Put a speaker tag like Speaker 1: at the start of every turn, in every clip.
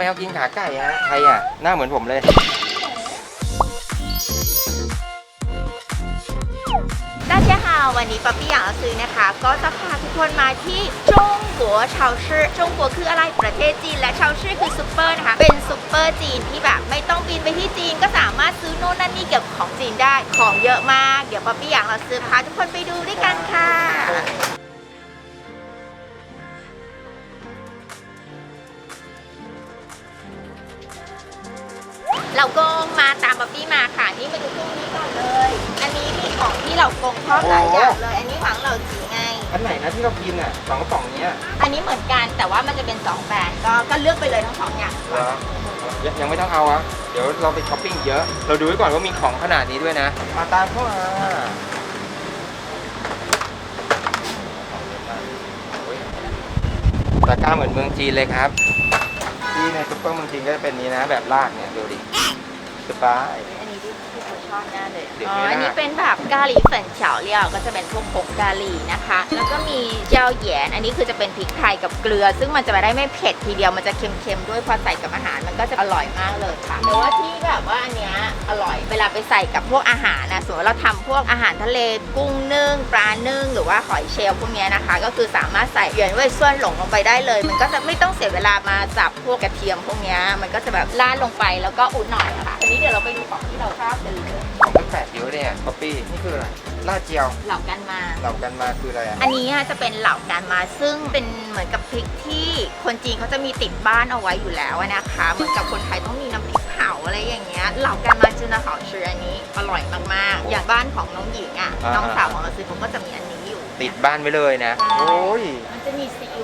Speaker 1: แมวกินขาไก่ฮะใครอ่ะ หน้าเหมือนผมเลย
Speaker 2: 大家好วันนี้ป๊อปปี้อยากจะซื้อนะคะ ก็จะพาทุกคนมาที่จงกัวชาวชื่อจงกัวคืออะไรประเทศจีนและชาวชื่อคือซูเปอร์นะคะ เป็นซูเปอร์จีนที่แบบไม่ต้องบินไปที่จีนก็สามารถซื้อโน่นนั่นนี่เกี่ยวกับของจีนได้ ของเยอะมาก เดี๋ยวป๊อปปี้อยากจะซื้อพาทุกคนไปดูด้วยกันค่ะ เราก็มาตามป๊อปปี้มาค่ะ นี่มาดูตรงนี้ก่อนเลย อันนี้มีของที่เรากงชอบหลายอย่างเลย อันนี้หวังเราจีไง
Speaker 1: อันไหนนะที่เรากินอะสองกระป๋องเนี้ย
Speaker 2: อันนี้เหมือนกันแต่ว่ามันจะเป็น2แบรนด์ก็ก็เลือกไปเลยทั้งสองอย่าง
Speaker 1: เหรอยังยังไม่ต้องเอาอะเดี๋ยวเราไปช้อปปิ้งเยอะ เราดูไว้ก่อนว่ามีของขนาดนี้ด้วยนะมาตามเข้ามาโอ้ยตะกร้าเหมือนเมืองจีนเลยครับ ที่ในซุปเปอร์เมืองจีนก็จะเป็นนี้นะแบบลากเนี่ยดูดิ สบาย
Speaker 2: อันนี้ที่ที่เขา ชอบแน่เลย
Speaker 1: เดี๋ยว
Speaker 2: อ๋อ
Speaker 1: ไม่ได้
Speaker 2: อันนี้เป็นแบบกาหลีเฝนเฉาเลี่ยวก็จะเป็นพวกผงกาหลีนะคะ แล้วก็มีเจียวเหยียนอันนี้คือจะเป็นพริกไทยกับเกลือ ซึ่งมันจะไม่ได้ไม่เผ็ดทีเดียวมันจะเค็มๆด้วยพอใส่กับอาหารมันก็จะอร่อยมากเลยค่ะแต่ว่าที่แบบว่าอันเนี้ยอร่อยเวลาไปใส่กับพวกอาหารนะสมมติเราทำพวกอาหารทะเลกุ้งนึ่งปลานึ่งหรือว่าหอยเชลล์พวกเนี้ยนะคะ ก็คือสามารถใส่เหยียนเว่ยส่วนหลงลงไปได้เลย มันก็จะไม่ต้องเสียเวลามาสับพวกกระเทียมพวกเนี้ยมันก็จะแบบราดลงไปแล้วก็อุ่นหน่อยอะค่ะทีนี้เดี๋ยวเราไปดูของที่เราชอบกันเลย
Speaker 1: ของ แปลกๆเยอะเนี่ยป๊อปปี้นี่คืออะไรลาดเจียว
Speaker 2: เหล่ากันมา
Speaker 1: เหล่ากันมาคืออะไรอะ
Speaker 2: อันนี้อะจะเป็นเหล่ากันมาซึ่งเป็นเหมือนกับพริกที่คนจีนเขาจะมีติดบ้านเอาไว้อยู่แล้วอะนะคะ เหมือนกับคนไทยต้องมีน้ำพริกเผาอะไรอย่างเงี้ยเหล่ากันมาจืนาเขาชื่ออันนี้อร่อยมากๆ อย่างบ้านของน้องหญิงอะ
Speaker 1: อ่า
Speaker 2: น้องสาวของเราซื้อเขาก็จะมีอันนี้อยู่
Speaker 1: ติดบ้านไว้เลยนะ
Speaker 2: ใช่
Speaker 1: โอ้ย
Speaker 2: มันจะมีซีอิ๊ว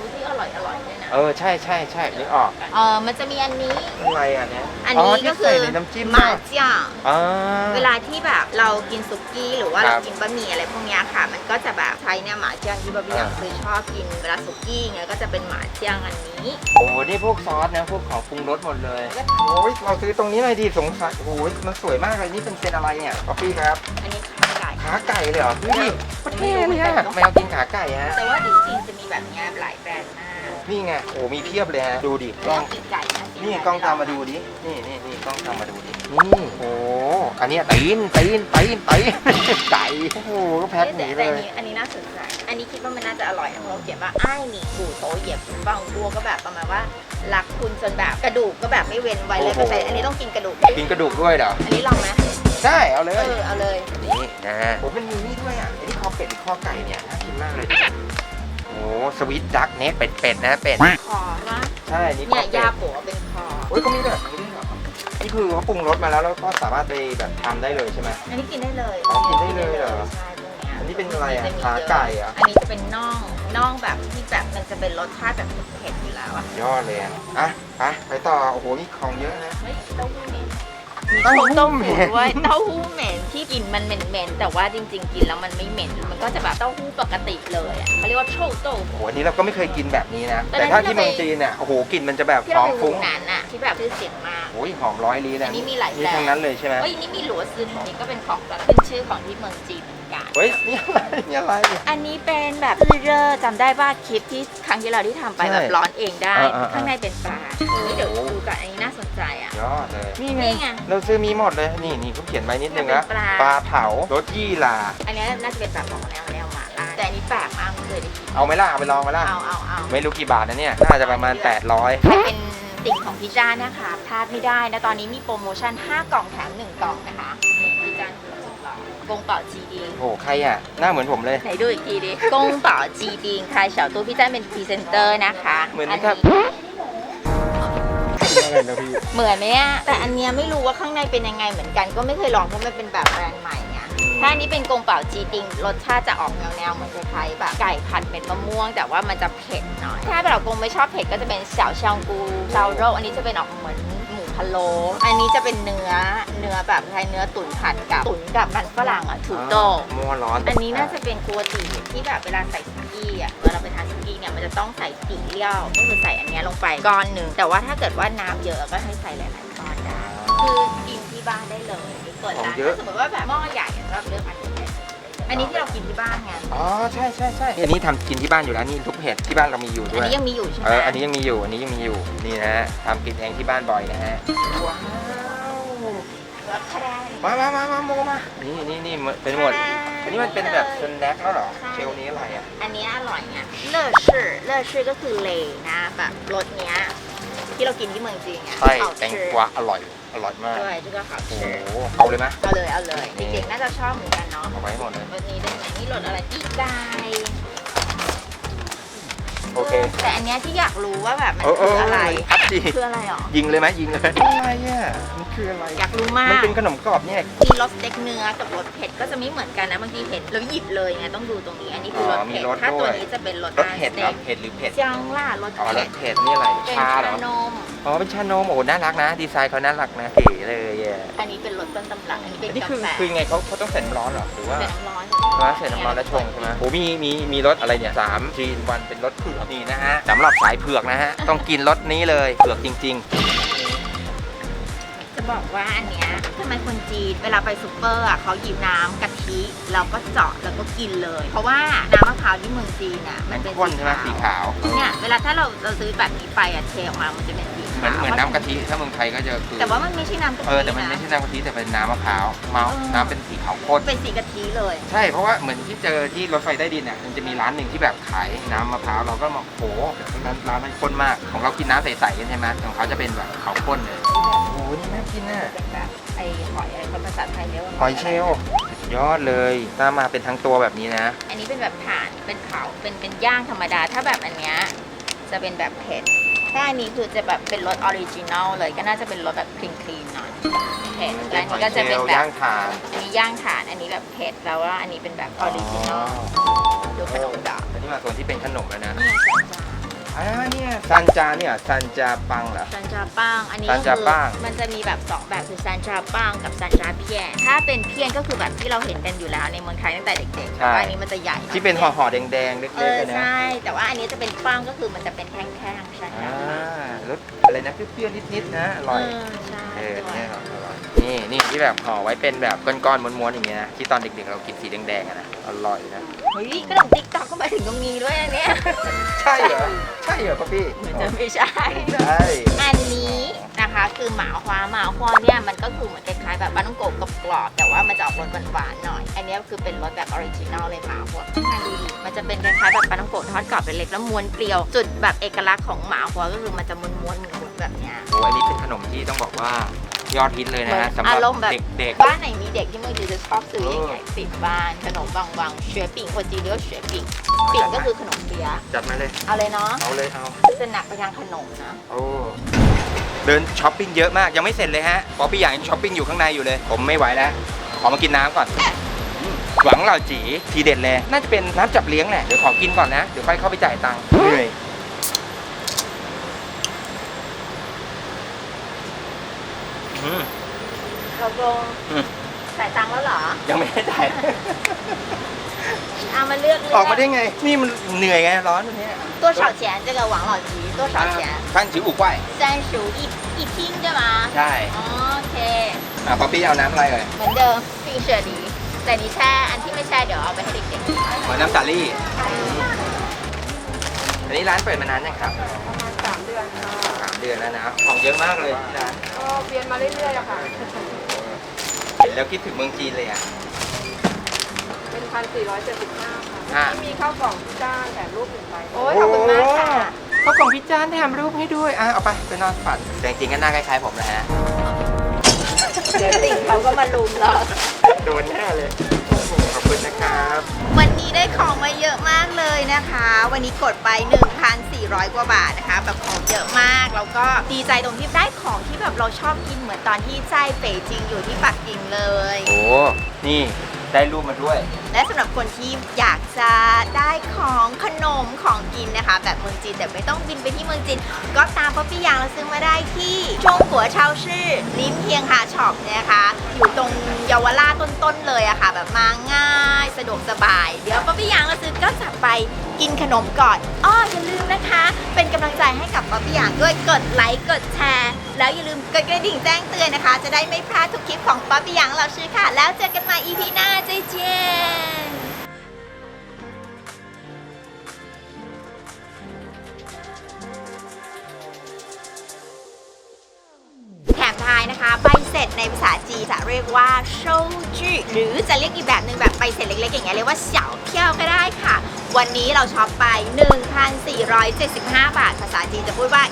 Speaker 1: เออใช่ใช่ใช่นึกออก
Speaker 2: เออมันจะมีอันนี้
Speaker 1: อะไรอะเนี่ย
Speaker 2: อันนี้
Speaker 1: ที่
Speaker 2: ก็คื
Speaker 1: ใส่
Speaker 2: อ
Speaker 1: ในน้ำจิ้ม
Speaker 2: หมา
Speaker 1: เนอะ
Speaker 2: เจียง
Speaker 1: อ่า
Speaker 2: เวลาที่แบบเรากินสุกี้หรือว่า
Speaker 1: ครั
Speaker 2: เรา
Speaker 1: บ
Speaker 2: กินบะหมี่อะไรพวกเนี้ยค่ะ มันก็จะแบบใช้เนี่ยหมาเจียงที่บะหมี่
Speaker 1: อ่า
Speaker 2: คือชอบกินเวลาสุกี้เงี้ยก็จะเป็นหมาเจียงอันนี้
Speaker 1: โอ้โหนี่พวกซอสนะพวกของปรุงรสหมดเลยโอ้ยเราซื้อตรงนี้หน่อยดิสงสัยโอ้ยมันสวยมากเลยนี่เป็นเซนอะไรเนี่ยป๊อปปี้ครับ
Speaker 2: อันนี้ขาไก่
Speaker 1: ขาไก่เลยเหรอดูดิประเทศเนี่ยแมวกินขาไก่ฮะ
Speaker 2: แต่ว่าจริงๆจะมีแบบเนี้ยหลายแบรนด์มาก
Speaker 1: นี่ไงโอ้มีเพียบเลยฮะดูดิกล้อง
Speaker 2: กินไก่นะ
Speaker 1: นี่กล้องตามมาดูดินี่นี่นี่กล้องตามมาดูดินี่โอ้อันเนี้ยตีนตีนตีนตีนไก่โอ้โหก็แพ็คห
Speaker 2: แต่
Speaker 1: นี
Speaker 2: แต่
Speaker 1: เล
Speaker 2: อัน
Speaker 1: ย
Speaker 2: นี้อันนี้น่าสนใจ อันนี้คิดว่ามันน่าจะอร่อยนะเพราะเราเขียนว่าไอ้ายหนีกูโตเหยียบฟังบัวก็แบบประมาณว่ารักคุณจนแบบกระดูกก็แบบไม่เว้นไว้เลย
Speaker 1: โอ้โห
Speaker 2: แต่อันนี้ต้องกินกระดูก
Speaker 1: กินกระดูกด้วยเหรอ
Speaker 2: อันนี้ลองไหม
Speaker 1: ใช่เอาเลย
Speaker 2: เออเอาเลย
Speaker 1: นี่นะฮะโอ้มันมีนี่ด้วยอะไอ้นี่คอเป็ดหรือคอไก่เนี่ยน่ากินมากเลย โอ้สวิตดักเน็กเป็ดเป็ดนะเป็ด
Speaker 2: คอนะ
Speaker 1: ใช่นี่ค
Speaker 2: เนี่
Speaker 1: อยเป็
Speaker 2: ยา
Speaker 1: ด
Speaker 2: ปัวเป็นคอ
Speaker 1: โอ้ยเขามีแบบนี้ด้วยเหรอนี่คือเขาปรุงรสมาแล้วแล้วก็สามารถไปแบบทำได้เลยใช่ไหม
Speaker 2: อันนี้กินได้เลย
Speaker 1: อ๋อกินได้เลยเหรอ
Speaker 2: ใช่พวกเนี้ย
Speaker 1: อันนี้เป็นอะไรอะ
Speaker 2: จมี
Speaker 1: ขาไก่เหรอ
Speaker 2: อันนี้จะเป็นน่องน่องแบบที่แบบมันจะเป็นรสชาติแบบเผ็ดๆอยู่แล้วอะ
Speaker 1: ยอดเลยอะอะไปไปต่อโอ้โหนี่ของเยอะนะ
Speaker 2: เฮ้ยเต้าหู้เหม็นมี
Speaker 1: เต้า
Speaker 2: โช
Speaker 1: หู้
Speaker 2: ว์เต้า
Speaker 1: เหม็
Speaker 2: หู้
Speaker 1: น
Speaker 2: ด้วยเต้าหู้เหม็นที่กลินมันเหม็นๆแต่ว่าจริง ๆ กินแล้วมันไม่เหม็น มันก็จะแบบเต้าหู้ปกติเลยอะเขาเรียกว่าโชว์เต้า
Speaker 1: โอ้
Speaker 2: หู้
Speaker 1: โหอันนี้เราก็ไม่เคยกินแบบนี้นะ
Speaker 2: แต่
Speaker 1: แต่ถ้า
Speaker 2: ที่
Speaker 1: ที่
Speaker 2: เรา
Speaker 1: เมือง
Speaker 2: ไป
Speaker 1: จีนเนี่ยโอ้โหกลิ่นมันจะแบบ
Speaker 2: ที่
Speaker 1: หอ
Speaker 2: เรา
Speaker 1: ม
Speaker 2: ไปหู
Speaker 1: ฟุ้ง
Speaker 2: หนานอะที่แบบชื่อเสียงมาก
Speaker 1: โอ้ยหอมร้อยลี้นะ
Speaker 2: อันนี้มีหลาย
Speaker 1: นี่
Speaker 2: แบรนด์
Speaker 1: ทั้งนั้นเลยใช่ไหม
Speaker 2: เฮ้ยนี่มีหลัวซึนนี่ก็เป็นของแบบขึ้นชื่อของที่เมืองจีนเหมือนกัน
Speaker 1: เฮ้ยนี่อะไรนี่อะไร
Speaker 2: อันนี้เป็นแบบซื่อเร่อจำได้ว่าคลิปที่ครั้งที่เราที่ทำไป
Speaker 1: ใช่
Speaker 2: แบบร้อนเองได้
Speaker 1: อ่าอ่าอ่า
Speaker 2: ข้างในเป็นปลานี่เดี๋ยวดูกันอันนี้น่าสนใจอะ
Speaker 1: ยอดเลยนี่ไง
Speaker 2: นี่ไง
Speaker 1: เราซื้อมีหมดเลย นี่นี่เขาเขียนไว้นิดนึงนะ
Speaker 2: เป็นปลา
Speaker 1: ปลาเผารสยี่หร่า
Speaker 2: อันนี้น่าจะเป็นแบบของแนวแนวหมาล่าแต่อันนี้แปลกมากไม่เคยได้กิน
Speaker 1: เอาไหมล่ะเอาไปลองไหมล่ะ
Speaker 2: เอาเอาเอา
Speaker 1: ไม่รู้กี่บาทนะเนี่ยน่าจะประมาณ 800
Speaker 2: ใครเป็นติ่งของพิซซ่านะคะพลาดไม่ได้นะ ตอนนี้มีโปรโมชั่น 5 กล่องแถม 1 กล่องนะคะนี่พิซซ่ากงเป่าจีดี
Speaker 1: โอ้โหใครอะ หน้าเหมือนผมเลย
Speaker 2: ไหนดูอีกทีดิกงเป่าจีดีค่ะเฉาตู้พิซซ่าเป็นพรีเซนเตอร์นะคะ
Speaker 1: เหมือนไหมครับ ยังไงนะพี่
Speaker 2: เหมือนไหมอะแต่อันเนี้ยไม่รู้ว่าข้างในเป็นยังไงเหมือนกัน ก็ไม่เคยลองเพราะมันเป็นแบบแบรนด์ใหม่ไงถ้าอันนี้เป็นกงเป่าจีติงรสชาติจะออกแนวๆเหมือนคล้ายๆแบบไก่ผัดเม็ดมะม่วง แต่ว่ามันจะเผ็ดหน่อย ถ้าแบบกงไม่ชอบเผ็ดก็จะเป็นเฉาชองกูเซาโรอันนี้จะเป็นออกเหมือนหมูพะโล้อันนี้จะเป็นเนื้อเนื้อแบบไทยเนื้อตุ๋นผัดกับตุ๋นกับมันฝรั่งอะถูกโตง
Speaker 1: มัวร้อน
Speaker 2: อันนี้น่าจะเป็นกัวตีที่แบบเวลาใส่สุ กี้อะเวลาเราไปทานสุกี้เนี่ยมันจะต้องใส่ตีเลี้ยวก็คือใส่อันเนี้ยลงไปก้อนหนึ่งแต่ว่าถ้าเกิดว่าน้ำเยอะก็ให้ใส่หลายๆก้อนได้ คือกินที่บ้านได้เลยเปิดร้านถ้าสมมติว่าแบบหม้อใหญ่อะก็เลือกอันนี้ได้เลยอันนี้ที่เรากินที่บ้านไง
Speaker 1: อ๋อใช่ใช่ใช่อันนี้ทำกินที่บ้านอยู่แล้วนี่ลูกเห็ดที่บ้านเรามีอยู่
Speaker 2: อั
Speaker 1: ด้
Speaker 2: น
Speaker 1: วย
Speaker 2: นี้ยังมีอยู่ใช่ไหม
Speaker 1: เอออันนี้ยังมีอยู่อันนี้ยังมีอยู่นี่นะฮะทำกินเองที่บ้านบ่อยนะฮะว้าว
Speaker 2: แล้วคะแนน
Speaker 1: มามามามาโมมานี่นี่นี่เป็นหมด อันนี้มันเป็นแบบสแน็คแล้วเหรอเชลนี้อะไรอะ
Speaker 2: อันนี้อร่อยไงเลอชื่อเลอชื่อก็คือเลนะแบบรสเนี้ยที่เรากินที่เมืองจีนไง
Speaker 1: ไส้แตงกวาอร่อย อร่อยมาก
Speaker 2: ด้วยจุกก็เขา
Speaker 1: โอ้โห ชื่เอาเลยไหม
Speaker 2: เอาเลยเอาเลยเด็กๆน่าจะชอบเหมือนกันเนาะ
Speaker 1: เอาไว้หมดเลย
Speaker 2: วันนี้ได้ไหมนี่รสอะไรปีกได้
Speaker 1: โอเค
Speaker 2: แต่อันเนี้ยที่อยากรู้ว่าแบบมัน
Speaker 1: เออเอ
Speaker 2: คือออะไร
Speaker 1: ครับจี
Speaker 2: คืออะไรหรอ
Speaker 1: ยิงเลยไหมยิงเลยอะไรอะมันคืออะไร
Speaker 2: อยากรู้มา
Speaker 1: มัน
Speaker 2: ก
Speaker 1: เป็นขนมกรอบเนี่ย
Speaker 2: มีรสสเต็กเนื้อกับรสเผ็ดก็จะไม่เหมือนกันนะบางทีเห็นแล้วหยิบเลยไงต้องดูตรงนี้อันนี้คือรส
Speaker 1: อ๋อมี
Speaker 2: เผ็ด
Speaker 1: รส
Speaker 2: ถ้าตัว
Speaker 1: ด้วย
Speaker 2: นี้จะเป็นรส
Speaker 1: รสเผ็ด
Speaker 2: ส
Speaker 1: เหร
Speaker 2: เต็
Speaker 1: อกเผ็ดหรือเผ็ด
Speaker 2: จังล่ารส
Speaker 1: อ๋อร
Speaker 2: เผ็
Speaker 1: ส
Speaker 2: ด
Speaker 1: เผ็ดนี่อะไร
Speaker 2: เป็น
Speaker 1: ชา
Speaker 2: ชา
Speaker 1: เหรอ
Speaker 2: นม
Speaker 1: อ๋อเป็นชานมโอ้น่ารักนะ ดีไซน์เขาน่ารักนะเก๋เลยอะ
Speaker 2: อันนี้เป็นรสต้นตำรับอันนี้เป็น
Speaker 1: อันนี้
Speaker 2: กา
Speaker 1: คือ
Speaker 2: แฟ
Speaker 1: คือยังไงเขาเขาต้องใส่น้ำร้อนเหรอหรือว่า
Speaker 2: เป็นน้ำร้อน
Speaker 1: ว่าใส่น้ำร้อนแล้วชงใช่ไหมโอ้มีมีมีรสอะไรเนี่ยสามจีนวันเป็นรสเผือกนี่นะฮะสำหรับสายเผือกนะฮะ ต้องกินรสนี้เลยเผือกจริง
Speaker 2: จะบอกว่าอันเนี้ยทำไมคนจีนเวลาไปซูเปอร์อะเขาหยิบน้ำกะทิแล้วก็เจาะแล้วก็กินเลย เพราะว่าน้ำมะพร้าวที่เมืองจีนอะ
Speaker 1: ๆ
Speaker 2: มันเป็น
Speaker 1: ข้นใช่ไหมสีขาว
Speaker 2: เนี่ยเวลาถ้าเราเราซื้อแบบนี้ไปอะเทออกมามันจะเป็นสี
Speaker 1: เหมือน
Speaker 2: ขาว
Speaker 1: เหมือนน้ำกะทิถ้าเมืองไทยก็จะคือ
Speaker 2: แต่ว่ามันไม่ใช่น้ำกะทิ
Speaker 1: เออแต่มันไม่ใช่น้ำกะทิแต่เป็นน้ำมะพร้าวเมาส์น้ำเป็นสีขาวข้น
Speaker 2: เป็นสีกะทิเลย
Speaker 1: ใช่เพราะว่าเหมือนที่เจอที่รถไฟใต้ดินเนี่ยมันจะมีร้านหนึ่งที่แบบขายน้ำมะพร้าวเราก็มองโหร้านร้านมันข้นมาก ของเรากินน้ำใสๆกันใช่ไหมของเขาจะเป็นแบบขาวข้นเลยโอ้โหนี่น่ากินน่ะ
Speaker 2: เป็นแบบไอหอยอะไรคนภาษาไทยเรียกว่า
Speaker 1: หอยเชลล์สุดยอดเลยถ้ามาเป็นทั้งตัวแบบนี้นะ
Speaker 2: อันนี้เป็นแบบถ่านเป็นเผาเป็นเป็นย่างธรรมดาถ้าแบบอันเนี้ยจะเป็นแบบเผ็ด ถ้าอันนี้คือจะแบบเป็นรสออริจินอลเลยก็น่าจะเป็นรสแบบคลีนคลีนหน่อยเผ็ดและอันนี้ก็จะเป็น
Speaker 1: หอยชลล์
Speaker 2: แบบ
Speaker 1: ย่างทาน
Speaker 2: อันนี้ย่างถ่านอันนี้แบบเผ็ดแล้วว่าอันนี้เป็นแบบออริจินอลดูขนมดอก
Speaker 1: อันนี้มาส่วนที่เป็นขนมแล้วนะ
Speaker 2: นี่ซันจา
Speaker 1: อ่าเนี่ยซันจาเนี่ยซันจาปังเหรอ
Speaker 2: ซันจาป้าง อันนี้
Speaker 1: ซันจา
Speaker 2: คือ
Speaker 1: ป้าง
Speaker 2: มันจะมีแบบสองแบบคือซันจาป้างกับซันจาเพียนถ้าเป็นเพียนก็คือแบบที่เราเห็นกันอยู่แล้วในเมืองไทยตั้งแต่เด็กๆแต่ว่าอันนี้มันจะใหญ่หอย
Speaker 1: ที่เป็นห่อๆแดงๆเล็ก
Speaker 2: เอ
Speaker 1: ๆ
Speaker 2: อ
Speaker 1: เลยนะ
Speaker 2: ใช่ แต่ว่าอันนี้จะเป็นป้างก็คือมันจะเป็นแท่งๆใช่ไหม
Speaker 1: อ่ารสอะไรนะเปรี้ยวๆนิดๆนะอร่อย
Speaker 2: เออใช่
Speaker 1: เออ
Speaker 2: ด้วย
Speaker 1: เนี่ยครับอร่อยนี่นี่ที่แบบห่อไว้เป็นแบบก้อนๆม้วนๆอย่างเงี้ยนะที่ตอนเด็กๆเรากินสีแดงๆอะนะอร่อยนะ
Speaker 2: เฮ้ยขนมติ๊กต็อกก็มาถึงตรงนี้ด้วยอันเนี้ย
Speaker 1: ใช่เหรอใช่ เหรอป๊อปปี้
Speaker 2: เหมือนจะไม่ใช่
Speaker 1: ใช่
Speaker 2: อันนี้นะคะคือหมาฮวาหมาฮวาเนี่ยมันก็คือเหมือนคล้ายๆแบบปลาต้องโกะกรอบๆแต่ว่ามันจะออกรสหวานๆหน่อย อันนี้คือเป็นรสแบบออริจินอลเลยหมาฮวาข้างในดูดิมันจะเป็นคล้ายๆแบบปลาต้องโกะทอดกรอบเป็นเล็กแล้วม้วนเกลียว จุดแบบเอกลักษณ์ของหมาฮวาก็คือมันจะม้วนๆม้วนๆแบบเนี้ย
Speaker 1: โอ้อันนี้เป็นขนมที่ต้องบอกว่า ยอดฮิตเลยนะฮะ
Speaker 2: เหมือน
Speaker 1: สำหรับ
Speaker 2: อารมณ์แบบ
Speaker 1: เด็ก
Speaker 2: บ้านไหนมีเด็กที่เมืองจีนจะชอบซื้ออย่างเงี้ยติดบ้านขนมบางวังเฉวยปิ่งคนจีนเรียกว่าเฉวยปิ่งปิ่งก็คือขนมเปี๊ยะ
Speaker 1: ๆจัดมาเลย
Speaker 2: เอาเลยเนาะ
Speaker 1: เอาเลยเอา
Speaker 2: จะหนักไปทางขนมนะ
Speaker 1: โอ้เดินช้อปปิ้งเยอะมากยังไม่เสร็จเลยฮะป๊อปปี้อย่างช้อปปิ้งอยู่ข้างในอยู่เลย ผมไม่ไหวแล้วขอมากินน้ำก่อนอืมหวังเหล่าจีทีเด็ดเลย น่าจะเป็นน้ำจับเลี้ยงแหละเดี๋ยวขอกินก่อนนะ เดี๋ยวค่อยเข้าไปจ่ายตังค์เหนื่อยอืม
Speaker 2: เราลง
Speaker 1: อืม
Speaker 2: จ่ายตังค์แล้วเหรอ
Speaker 1: ยังไม่ได้จ่าย
Speaker 2: เอามาเลือกเลื
Speaker 1: ออกมาได้ไง นี่มันเหนื่อยไงร้อนตรงนี้ย
Speaker 2: 多少钱这个王老吉多少钱
Speaker 1: ท่านจิ๋วอุกไว้
Speaker 2: 三十五一一听对吗
Speaker 1: ใช่
Speaker 2: โอเค
Speaker 1: อ่ะป๊อปปี้เอาน้ำอะไรเอ่ย
Speaker 2: เหมือนเดิมฟิงเชอร์ดีแต่นี่แช่อันที่ไม่แช่เดี๋ยวเอาไปให้เด็ก
Speaker 1: เหมือนน้ำสาลี่อันนี้ร้านเปิดมานานยังครับ
Speaker 3: ประมาณสามเดือนค่ะ
Speaker 1: สามเดือนแล้วนะของเยอะมากเลยที่ร้าน
Speaker 3: ก็เวียนมาเรื่อยๆอะค่ะ
Speaker 1: เห็น แล้วคิดถึงเมืองจีนเลยอะ
Speaker 3: เป็นพันสี่ร้อยเจ็ดสิบห้า
Speaker 1: อะ
Speaker 3: ค่ะที่มีข้าวกล่องที่จ้างแต่รูปหนึ่งใบ
Speaker 2: ๆโอ้ยขอบคุณมากค่ะ
Speaker 1: เขาของพี่จานแถมรูปให้ด้วย อะ เอาไปไปนอนฝันแต่จริงๆก็หน้าคล้ายๆผมนะฮะ
Speaker 2: เดี๋ยวสิ่งเขาก็มาลุมเรา
Speaker 1: โดนแน่เลยโอ้โหขอบ คุณนะครับ
Speaker 2: วันนี้ได้ของมาเยอะมากเลยนะคะ วันนี้กดไป 1,400 กว่าบาทนะคะ แบบของเยอะมาก แล้วก็ดีใจตรงที่ได้ของที่แบบเราชอบกินเหมือนตอนที่ใจเป๋จริงอยู่ที่ปักกิ่งเลย
Speaker 1: โอ้ นี่ ได้รูปมาด้วย
Speaker 2: และสำหรับคนที่อยากจะได้ของขนมของกินนะคะ แบบเมืองจีนแต่ไม่ต้องบินไปที่เมืองจีน ก็ตามป๊อปปี้ยางเราซื้อมาได้ที่ชงหัวเชาชื่อลิ้มเพียงหาช็อปนะคะ อยู่ตรงเยาวราชต้นๆเลยอะค่ะ แบบมาง่าย สะดวกสบาย เดี๋ยวป๊อปปี้ยางเราซื้อก็จะไป กินขนมก่อนอ้ออย่าลืมนะคะ เป็นกำลังใจให้กับป๊อปปี้อยางด้วยกดไลค์กดแชร์ แล้วอย่าลืมกดกระดิ่งแจ้งเตือนนะคะ จะได้ไม่พลาดทุกคลิปของป๊อปปี้อยางเราชื่อค่ะ แล้วเจอกันใหม่ EP หน้าเจ๊เจ๊แถมท้ายนะคะ ร็จในภาษาจีนจะเรียกว่าโชจืหรือจะเรียกอีกแบบหนึ่งแบบใบเสร็จเล็กๆอย่างเงี้ยเรียกว่าเฉาเที่ยวก็ได้ค่ะ วันนี้เราช็อปไป 1,475 บาท ภาษาจีนจะพูดว่า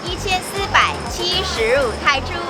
Speaker 2: 1,475ไทจู